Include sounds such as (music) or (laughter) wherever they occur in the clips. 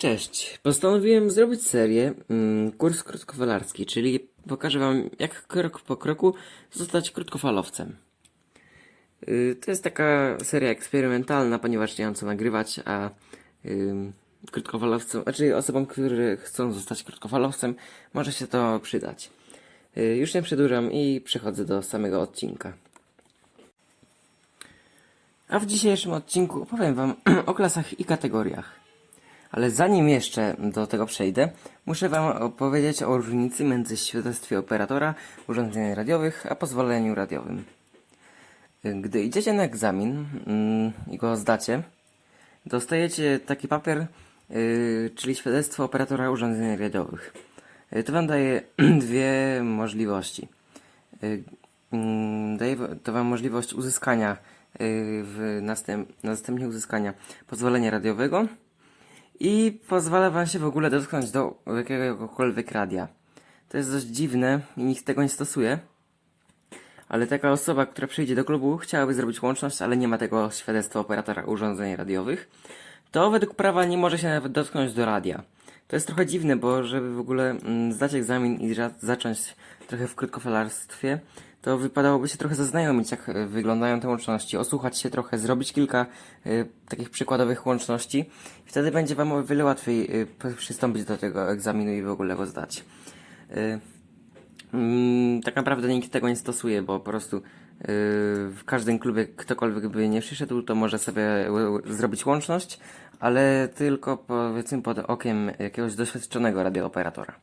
Cześć. Postanowiłem zrobić serię mm, kurs krótkofalarski, czyli pokażę wam jak krok po kroku zostać krótkofalowcem. Y, To jest taka seria eksperymentalna, ponieważ nie mam co nagrywać, a ym, krótkofalowcom, znaczy osobom, które chcą zostać krótkofalowcem, może się to przydać. Y, Już nie przedłużam i przechodzę do samego odcinka. A w dzisiejszym odcinku opowiem wam (clears throat) o klasach i kategoriach. Ale zanim jeszcze do tego przejdę, muszę Wam opowiedzieć o różnicy między świadectwem operatora urządzeń radiowych a pozwoleniu radiowym. Gdy idziecie na egzamin mm, i go zdacie, dostajecie taki papier, yy, czyli świadectwo operatora urządzeń radiowych. Yy, To Wam daje (clears throat) dwie możliwości. Yy, mm, Daje to Wam możliwość uzyskania w następ, następnie uzyskania pozwolenia radiowego i pozwala wam się w ogóle dotknąć do jakiegokolwiek radia. To jest dość dziwne i nikt tego nie stosuje. Ale taka osoba, która przyjdzie do klubu, chciałaby zrobić łączność, ale nie ma tego świadectwa operatora urządzeń radiowych, to według prawa nie może się nawet dotknąć do radia. To jest trochę dziwne, bo żeby w ogóle mm, zdać egzamin i zacząć trochę w krótkofalarstwie, to wypadałoby się trochę zaznajomić, jak e, wyglądają te łączności, osłuchać się trochę, zrobić kilka e, takich przykładowych łączności. Wtedy będzie Wam o wiele łatwiej p- przystąpić do tego egzaminu i w ogóle go zdać. Mm, tak naprawdę nikt tego nie stosuje, bo po prostu yy, w każdym klubie ktokolwiek by nie przyszedł, to może sobie zrobić łączność, ale tylko powiedzmy pod okiem jakiegoś doświadczonego radiooperatora.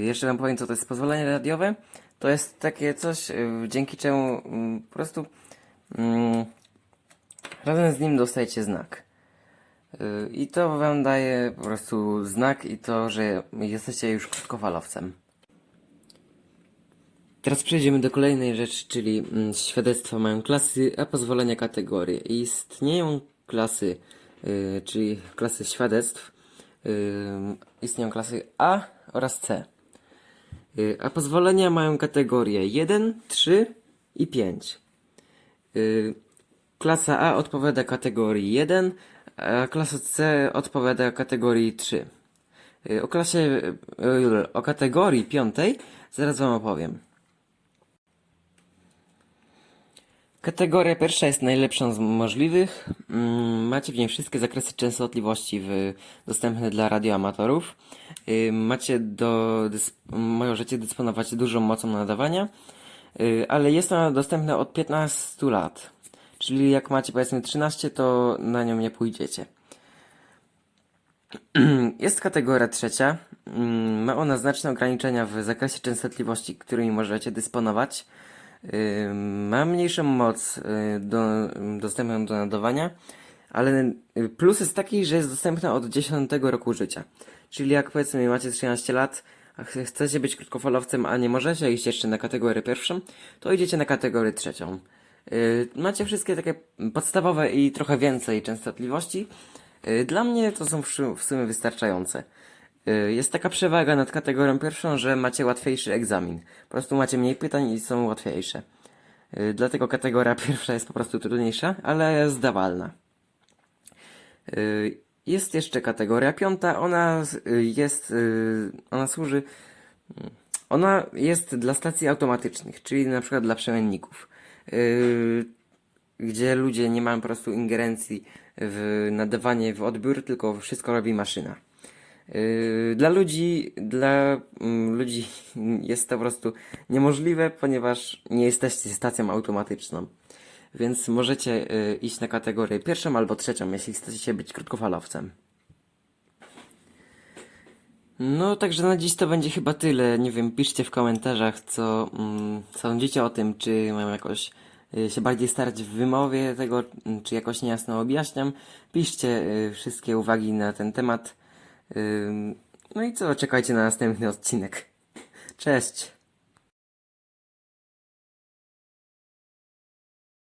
Jeszcze wam powiem, co to jest pozwolenie radiowe. To jest takie coś, yy, dzięki czemu mm, po prostu mm, razem z nim dostajecie znak. Yy, I to wam daje po prostu znak i to, że jesteście już krótkofalowcem. Teraz przejdziemy do kolejnej rzeczy, czyli mm, świadectwa mają klasy, a pozwolenia kategorie. Istnieją klasy, y, czyli klasy świadectw, y, istnieją klasy A oraz C. Y, a pozwolenia mają kategorie 1, 3 i 5. Y, klasa A odpowiada kategorii 1, a klasa C odpowiada kategorii 3. Y, o klasie, o kategorii 5 zaraz wam opowiem. Kategoria pierwsza jest najlepszą z możliwych. Mm, Macie w niej wszystkie zakresy częstotliwości w, dostępne dla radioamatorów. Y, Macie do, możecie dysponować dużą mocą nadawania, y, ale jest ona dostępna od 15 lat. Czyli jak macie powiedzmy 13, to na nią nie pójdziecie. (clears throat) Jest kategoria trzecia. Mm, Ma ona znaczne ograniczenia w zakresie częstotliwości, którymi możecie dysponować. Ma mniejszą moc y, do, dostępną do nadawania, ale y, plus jest taki, że jest dostępna od 10 roku życia. Czyli jak powiedzmy macie 13 lat, a ch- chcecie być krótkofalowcem, a nie możecie iść jeszcze na kategorię pierwszą, to idziecie na kategorię trzecią. Y, Macie wszystkie takie podstawowe i trochę więcej częstotliwości. Dla mnie to są w sumie wystarczające. Y, Jest taka przewaga nad kategorią pierwszą, że macie łatwiejszy egzamin. Po prostu macie mniej pytań i są łatwiejsze. Y, Dlatego kategoria (laughs) pierwsza jest po prostu trudniejsza, ale zdawalna. Y, Jest jeszcze kategoria piąta, ona jest, ona służy, ona jest dla stacji automatycznych, czyli na przykład dla przemienników, gdzie ludzie nie mają po prostu ingerencji w nadawanie, w odbiór, tylko wszystko robi maszyna. Yy, Dla ludzi, dla mm, ludzi (laughs) jest to po prostu niemożliwe, ponieważ nie jesteście stacją automatyczną. Więc możecie yy, iść na kategorię pierwszą albo trzecią, jeśli chcecie być krótkofalowcem. No, także na dziś to będzie chyba tyle. Nie wiem, piszcie w komentarzach, co mm, sądzicie o tym, czy mam jakoś y, się bardziej starać w wymowie tego, czy jakoś niejasno objaśniam. Piszcie y, wszystkie uwagi na ten temat. No i co, czekajcie na następny odcinek. (laughs) Cześć!